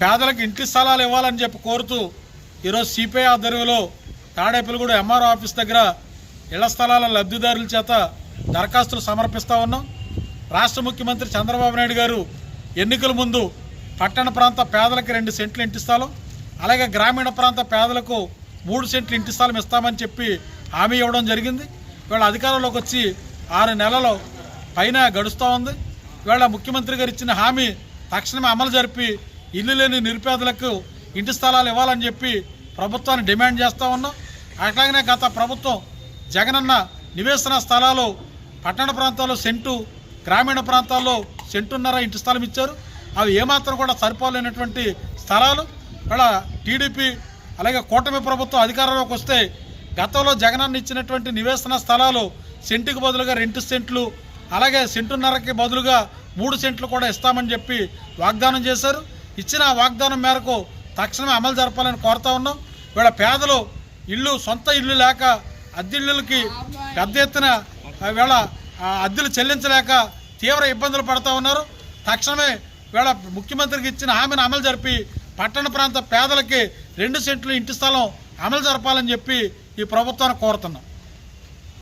పేదలకు ఇంటి స్థలాలు ఇవ్వాలని చెప్పి కోరుతూ ఈరోజు సిపిఐ ఆధ్వర్యంలో తాడేపల్లిగూడ ఎంఆర్ఓ ఆఫీస్ దగ్గర ఇళ్ళ స్థలాల లబ్ధిదారుల చేత దరఖాస్తులు సమర్పిస్తూ ఉన్నాం. రాష్ట్ర ముఖ్యమంత్రి చంద్రబాబు నాయుడు గారు ఎన్నికల ముందు పట్టణ ప్రాంత పేదలకు రెండు సెంట్లు ఇంటి స్థలం అలాగే గ్రామీణ ప్రాంత పేదలకు మూడు సెంట్లు ఇంటి స్థలం ఇస్తామని చెప్పి హామీ ఇవ్వడం జరిగింది. ఇవాళ అధికారంలోకి వచ్చి ఆరు నెలలు పైన గడుస్తూ ఉంది. ఇవాళ ముఖ్యమంత్రి గారు ఇచ్చిన హామీ తక్షణమే అమలు జరిపి ఇల్లు లేని నిరుపేదలకు ఇంటి స్థలాలు ఇవ్వాలని చెప్పి ప్రభుత్వాన్ని డిమాండ్ చేస్తూ ఉన్నాం. అట్లాగనే గత ప్రభుత్వం జగనన్న నివేశన స్థలాలు పట్టణ ప్రాంతాల్లో సెంటు గ్రామీణ ప్రాంతాల్లో సెంటున్నర ఇంటి స్థలం ఇచ్చారు. అవి ఏమాత్రం కూడా సరిపోలేనటువంటి స్థలాలు. ఇక్కడ టీడీపీ అలాగే కూటమి ప్రభుత్వం అధికారంలోకి వస్తే గతంలో జగనన్న ఇచ్చినటువంటి నివేశన స్థలాలు సెంటుకు బదులుగా రెండు సెంట్లు అలాగే సెంటున్నరకి బదులుగా మూడు సెంట్లు కూడా ఇస్తామని చెప్పి వాగ్దానం చేశారు. ఇచ్చిన వాగ్దానం మేరకు తక్షణమే అమలు జరపాలని కోరుతా ఉన్నాం. వీళ్ళ పేదలు ఇల్లు సొంత ఇల్లు లేక అద్దెళ్ళకి పెద్ద ఎత్తున వీళ్ళ అద్దెలు చెల్లించలేక తీవ్ర ఇబ్బందులు పడుతూ ఉన్నారు. తక్షణమే వీళ్ళ ముఖ్యమంత్రికి ఇచ్చిన హామీని అమలు జరిపి పట్టణ ప్రాంత పేదలకి రెండు సెంట్లు ఇంటి స్థలం అమలు జరపాలని చెప్పి ఈ ప్రభుత్వాన్ని కోరుతున్నాం.